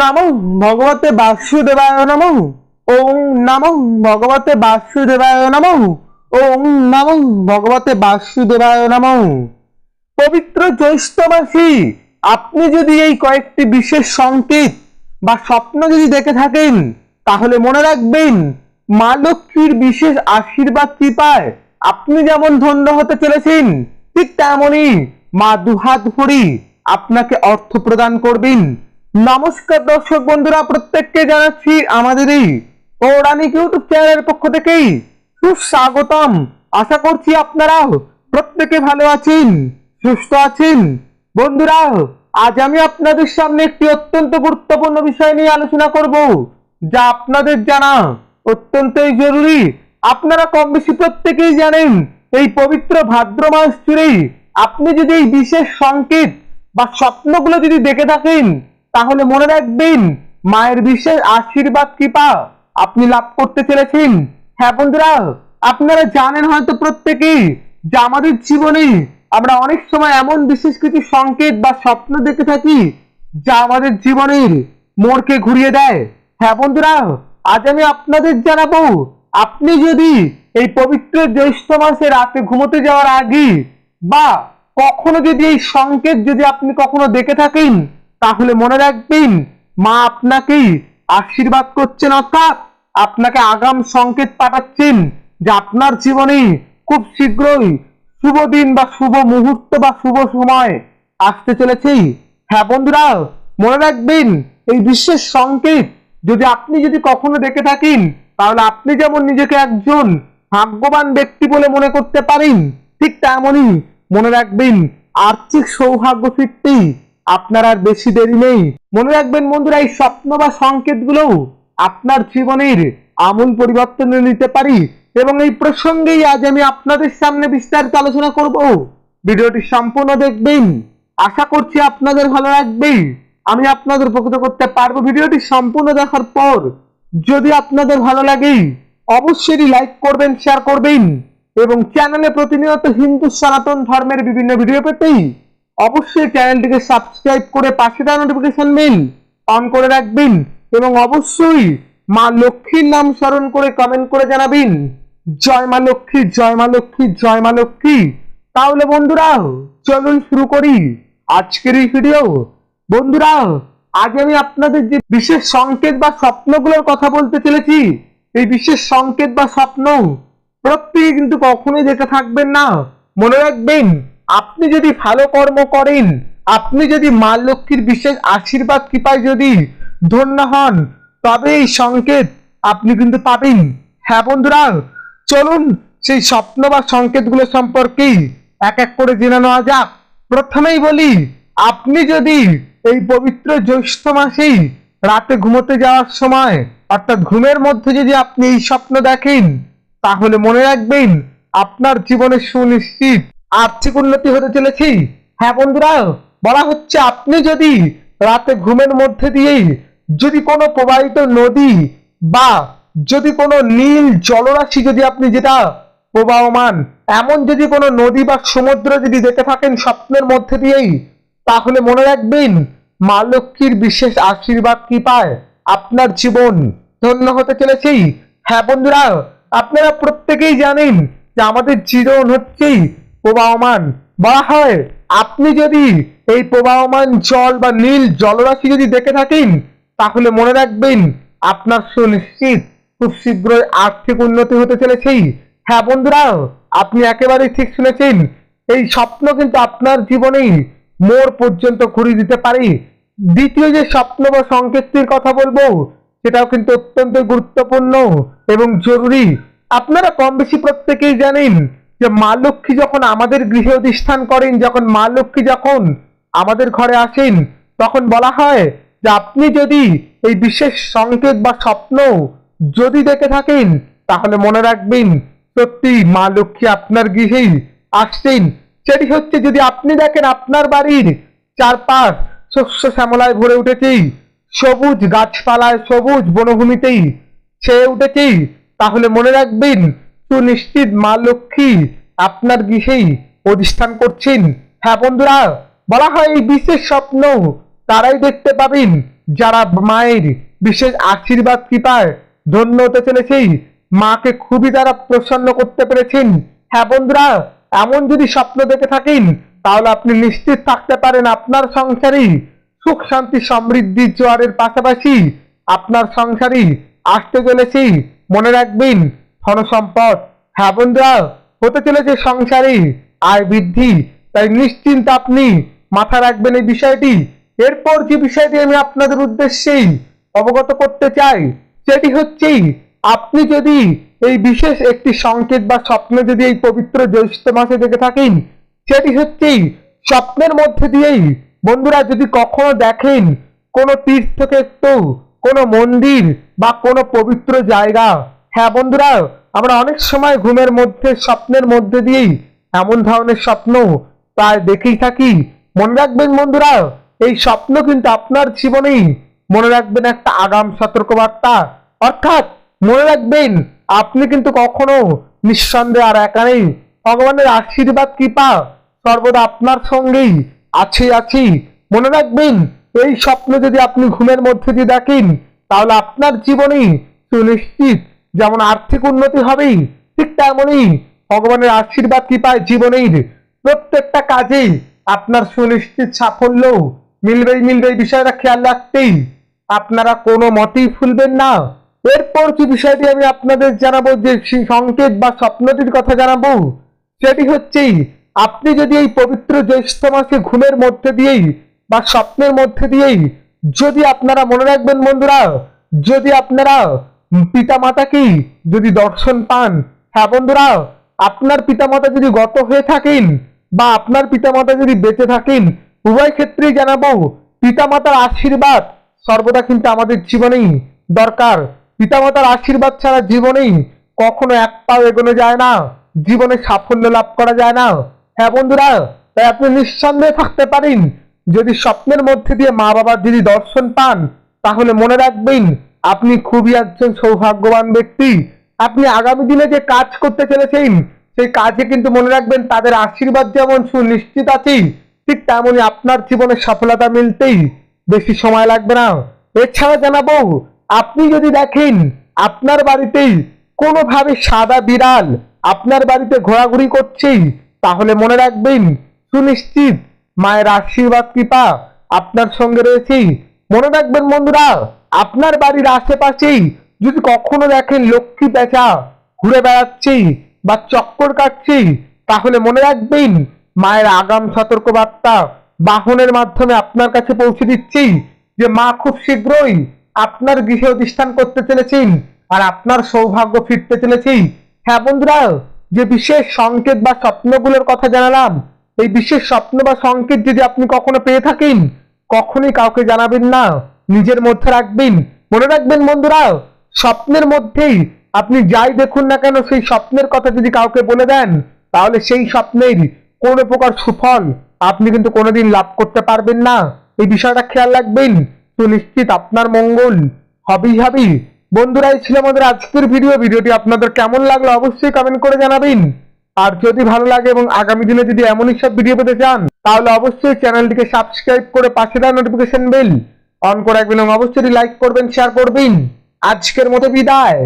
নমঃ ভগবতে বাসুদেবায় নমঃ। ওম নমঃ ভগবতে বাসুদেবায় নমঃ। ওম নমঃ ভগবতে বাসুদেবায় নমঃ। পবিত্র জ্যৈষ্ঠ মাসি আপনি যদি এই কয়েকটি বিশেষ সংকেত বা স্বপ্ন যদি দেখে থাকেন, তাহলে মনে রাখবেন, মা লক্ষ্মীর বিশেষ আশীর্বাদ কৃপায় আপনি যেমন ধন্য হতে চলেছেন, ঠিক তেমনই মা দুহাত ভরি আপনাকে অর্থ প্রদান করবেন। নমস্কার দর্শক বন্ধুরা, প্রত্যেককে জানাচ্ছি আমাদের এই পৌরাণিক ইউটিউব চ্যানেলের পক্ষ থেকেই সুস্বাগতম। আশা করছি আপনারা প্রত্যেকে ভালো আছেন, সুস্থ আছেন। বন্ধুরা, আজ আমি আপনাদের সামনে একটি অত্যন্ত গুরুত্বপূর্ণ বিষয় নিয়ে আলোচনা করব, যা আপনাদের জানা অত্যন্তই জরুরি। আপনারা কম বেশি প্রত্যেকেই জানেন, এই পবিত্র ভাদ্র মাস জুড়েই আপনি যদি এই বিশেষ সংকেত বা স্বপ্নগুলো যদি দেখে থাকেন তাহলে মনে রাখবেন, মায়ের বিশেষ আশীর্বাদ, কৃপা আপনি লাভ করতে চলেছেন। হ্যাঁ বন্ধুরা, আপনারা জানেন হয়তো প্রত্যেকেই যে আমাদের জীবনে আমরা অনেক সময় এমন বিশেষ কিছু সংকেত বা স্বপ্ন দেখে থাকি যা আমাদের জীবনের মোড়কে ঘুরিয়ে দেয়। হ্যাঁ বন্ধুরা, আজ আমি আপনাদের জানাব, আপনি যদি এই পবিত্র জ্যৈষ্ঠ মাসে রাতে ঘুমোতে যাওয়ার আগে বা কখনো যদি এই সংকেত যদি আপনি কখনো দেখে থাকেন তাহলে মনে রাখবেন, মা আপনাকেই আশীর্বাদ করছেন, অর্থাৎ আপনাকে আগাম সংকেত পাঠাচ্ছেন যে আপনার জীবনে খুব শীঘ্রই শুভ দিন বা শুভ মুহূর্ত বা শুভ সময় আসতে চলেছে। হ্যাঁ বন্ধুরা, মনে রাখবেন, এই বিশেষ সংকেত যদি আপনি যদি কখনো দেখে থাকেন, তাহলে আপনি যেমন নিজেকে একজন ভাগ্যবান ব্যক্তি বলে মনে করতে পারেন, ঠিক তেমনই মনে রাখবেন, আর্থিক সৌভাগ্য ফিরতেই আপনার আর বেশি দেরি নেই। মনে রাখবেন বন্ধুরা, এই স্বপ্ন বা সংকেতগুলো আপনার জীবনের আমূল পরিবর্তন নিতে পারি এবং এই প্রসঙ্গেই আজ আমি আপনাদের সামনে বিস্তারিত আলোচনা করব। ভিডিওটি সম্পূর্ণ দেখবেন। আশা করছি আপনাদের ভালো লাগবে। আমি আপনাদের উপকৃত করতে পারব। ভিডিওটি সম্পূর্ণ দেখার পর যদি আপনাদের ভালো লাগে, অবশ্যই লাইক করবেন, শেয়ার করবেন এবং চ্যানেলে প্রতিনিয়ত হিন্দু সনাতন ধর্মের বিভিন্ন ভিডিও পেতেই অবশ্যই চ্যানেলটিকে সাবস্ক্রাইব করে পাশে দেওয়া নোটিফিকেশন বেল অন করে রাখবেন এবং অবশ্যই মা লক্ষ্মীর নাম স্মরণ করে কমেন্ট করে জানাবেন। জয় মা লক্ষ্মী, জয় মা লক্ষ্মী, জয় মা লক্ষ্মী। তাহলে বন্ধুরা, চলুন শুরু করি আজকের এই ভিডিও বন্ধুরা আজ আমি আপনাদের যে বিশেষ সংকেত বা স্বপ্নগুলোর কথা বলতে চলেছি, এই বিশেষ সংকেত বা স্বপ্ন প্রত্যেকে কিন্তু কখনোই দেখে থাকবেন না। মনে রাখবেন আপনি যদি ভালো কর্ম করেন, আপনি যদি মা লক্ষ্মীর বিশেষ আশীর্বাদ, কৃপায় যদি ধন্য হন, তবে এই সংকেত আপনি কিন্তু পাবেন। হ্যাঁ বন্ধুরা, চলুন সেই স্বপ্ন বা সংকেতগুলো সম্পর্কেই এক এক করে জেনে নেওয়া যাক। প্রথমেই বলি, আপনি যদি এই পবিত্র জ্যৈষ্ঠ মাসেই রাতে ঘুমোতে যাওয়ার সময়, অর্থাৎ ঘুমের মধ্যে যদি আপনি এই স্বপ্ন দেখেন, তাহলে মনে রাখবেন আপনার জীবনে সুনিশ্চিত আর্থিক উন্নতি হতে চলেছে। হ্যাঁ বন্ধুরা, বলা হচ্ছে আপনি যদি রাতে ঘুমের মধ্যে দিয়েই যদি কোনো প্রবাহিত নদী বা যদি কোনো নীল জলরাশি যদি আপনি যেটা প্রবাহমান, এমন যদি কোনো নদী বা সমুদ্র যদি দেখে থাকেন স্বপ্নের মধ্যে দিয়েই, তাহলে মনে রাখবেন মা লক্ষ্মীর বিশেষ আশীর্বাদ কৃপায় আপনার জীবন ধন্য হতে চলেছে। হ্যাঁ বন্ধুরা, আপনারা প্রত্যেকেই জানেন যে আমাদের জীবন হচ্ছেই প্রবাহমান। বলা হয়, আপনি যদি এই প্রবাহমান জল বা নীল জলরাশি যদি দেখে থাকেন, তাহলে মনে রাখবেন, আপনার সুনিশ্চিত খুব শীঘ্রই আর্থিক উন্নতি হতে চলেছেই হ্যাঁ বন্ধুরা, আপনি একেবারেই ঠিক শুনেছেন, এই স্বপ্ন কিন্তু আপনার জীবনেই মোড় পর্যন্ত ঘুরিয়ে দিতে পারে। দ্বিতীয় যে স্বপ্ন বা সংকেতটির কথা বলব, সেটাও কিন্তু অত্যন্ত গুরুত্বপূর্ণ এবং জরুরি। আপনারা কম বেশি প্রত্যেকেই জানেন যে মা লক্ষ্মী যখন আমাদের গৃহে অধিষ্ঠান করেন, যখন মা লক্ষ্মী যখন আমাদের ঘরে আসেন, তখন বলা হয় যে আপনি যদি এই বিশেষ সংকেত বা স্বপ্ন যদি দেখে থাকেন, তাহলে মনে রাখবেন সত্যি মা লক্ষ্মী আপনার গৃহেই আসছেন। সেটি হচ্ছে যদি আপনি দেখেন আপনার বাড়ির চারপাশ শস্য শ্যামলায় ভরে উঠেছেই, সবুজ গাছপালায় সবুজ বনভূমিতেই ছেয়ে উঠেছেই, তাহলে মনে রাখবেন সুনিশ্চিত মা লক্ষ্মী আপনার গৃহেই অধিষ্ঠান করছেন। হ্যাঁ বন্ধুরা, বলা হয় এই বিশেষ স্বপ্ন তারাই দেখতে পাবেন। যারা মায়ের বিশেষ আশীর্বাদ, কৃপায় ধন্য হতে চলেছে মাকে খুবই তারা প্রসন্ন করতে পেরেছেন। হ্যাঁ বন্ধুরা, এমন যদি স্বপ্ন দেখে থাকেন, তাহলে আপনি নিশ্চিত থাকতে পারেন আপনার সংসারে সুখ, শান্তি সমৃদ্ধির জোয়ারের পাশাপাশি আপনার সংসারে আসতে চলেছে। মনে রাখবেন ধন সম্পদ। হ্যাঁ বন্ধুরা হতে চলেছে সংসারে আয় বৃদ্ধি, তাই নিশ্চিন্ত আপনি মাথা রাখবেন এই বিষয়টি। এরপর যে বিষয়টি আমি আপনাদের উদ্দেশ্যেই অবগত করতে চাই, সেটি হচ্ছে, আপনি যদি এই বিশেষ একটি সংকেত বা স্বপ্ন যদি এই পবিত্র জ্যৈষ্ঠ মাসে দেখে থাকেন, সেটি হচ্ছে, স্বপ্নের মধ্যে দিয়েই বন্ধুরা যদি কখনো দেখেন কোনো তীর্থক্ষেত্র, কোনো মন্দির বা কোনো পবিত্র জায়গা হ্যাঁ বন্ধুরা, আমরা অনেক সময় ঘুমের মধ্যে, স্বপ্নের মধ্যে দিয়েই এমন ধরনের স্বপ্ন প্রায় দেখেই থাকি। মনে রাখবেন বন্ধুরা, এই স্বপ্ন কিন্তু আপনার জীবনেই মনে রাখবেন একটা আগাম সতর্কবার্তা। অর্থাৎ মনে রাখবেন, আপনি কিন্তু কখনো নিঃসন্দেহে আর একা নেই। ভগবানের আশীর্বাদ, কৃপা সর্বদা আপনার সঙ্গেই আছে, আছি। মনে রাখবেন, এই স্বপ্ন যদি আপনি ঘুমের মধ্যে দিয়ে দেখেন, তাহলে আপনার জীবনেই সুনিশ্চিত যেমন আর্থিক উন্নতি হবেই, ঠিক তেমনই ভগবানের আশীর্বাদ, কৃপায় জীবনের প্রত্যেকটা কাজে আপনার সুনিশ্চিত সাফল্য মিলবেই মিলবে এই বিষয়টা খেয়াল রাখতেই। আপনারা কোনো মতেই ভুলবেন না। এরপর যে বিষয়টি আমি আপনাদের জানাব, যে সংকেত বা স্বপ্নটির কথা জানাব, সেটি হচ্ছে আপনি যদি এই পবিত্র জ্যৈষ্ঠ মাসে ঘুমের মধ্যে দিয়েই বা স্বপ্নের মধ্যে দিয়েই যদি আপনারা মনে রাখবেন বন্ধুরা, যদি আপনারা পিতা মাতাকে যদি দর্শন পান? হ্যাঁ বন্ধুরা, আপনার পিতামাতা যদি গত হয়ে থাকেন বা আপনার পিতামাতা যদি বেঁচে থাকেন, উভয় ক্ষেত্রেই জানাব পিতামাতার আশীর্বাদ সর্বদা কিন্তু আমাদের জীবনেই দরকার। পিতামাতার আশীর্বাদ ছাড়া জীবনেই কখনো এক পাও এগোনো যায় না, জীবনে সাফল্য লাভ করা যায় না। হ্যাঁ বন্ধুরা, তাই আপনি নিঃসন্দেহে থাকতে পারেন। যদি স্বপ্নের মধ্যে দিয়ে মা বাবার যদি দর্শন পান, তাহলে মনে রাখবেন আপনি খুবই একজন সৌভাগ্যবান ব্যক্তি। আপনি আগামী দিনে যে কাজ করতে চলেছেন, সেই কাজে কিন্তু মনে রাখবেন তাদের আশীর্বাদ যেমন সুনিশ্চিত আছে, ঠিক তেমনই আপনার জীবনে সফলতা মিলতেই বেশি সময় লাগবে না। এছাড়া জানাব, আপনি যদি দেখেন আপনার বাড়িতেই কোনোভাবে সাদা বিড়াল আপনার বাড়িতে ঘোরাঘুরি করছেই তাহলে মনে রাখবেন সুনিশ্চিত মায়ের আশীর্বাদ, কৃপা আপনার সঙ্গে রয়েছেই মনে রাখবেন বন্ধুরা আপনার বাড়ির আশেপাশেই যদি কখনো দেখেন লক্ষ্মী পেঁচা ঘুরে বেড়াচ্ছে বা চক্কর কাটছে, তাহলে মনে রাখবেন মায়ের আগাম সতর্কবার্তা বাহনের মাধ্যমে আপনার কাছে পৌঁছে দিচ্ছি যে মা খুব শীঘ্রই আপনার গৃহে অধিষ্ঠান করতে চলেছেন আর আপনার সৌভাগ্য ফিরতে চলেছি। হ্যাঁ বন্ধুরা, যে বিশেষ সংকেত বা স্বপ্নগুলোর কথা জানালাম, এই বিশেষ স্বপ্ন বা সংকেত যদি আপনি কখনো পেয়ে থাকেন, কখনোই কাউকে জানাবেন না। নিজের মধ্যে রাখবেন। মনে রাখবেন বন্ধুরা, স্বপ্নের মধ্যেই আপনি যাই দেখুন না কেন সেই স্বপ্নের কথা যদি কাউকে বলে দেন, তাহলে সেই স্বপ্নের কোনো প্রকার সুফল আপনি কিন্তু কোনোদিন লাভ করতে পারবেন না। এই বিষয়টা খেয়াল রাখবেন সুনিশ্চিত আপনার মঙ্গল হবেই হবেই। বন্ধুরা, এই ছিল আমাদের আজকের ভিডিও। ভিডিওটি আপনাদের কেমন লাগল অবশ্যই কমেন্ট করে জানাবেন। আর যদি ভালো লাগে এবং আগামী দিনে যদি এমনই সব ভিডিও পেতে চান, তাহলে অবশ্যই চ্যানেলটিকে সাবস্ক্রাইব করে পাশে দেওয়া নোটিফিকেশন বেল অন করে রাখবেন এবং অবশ্যই লাইক করবেন শেয়ার করবেন। আজকের মতো বিদায়।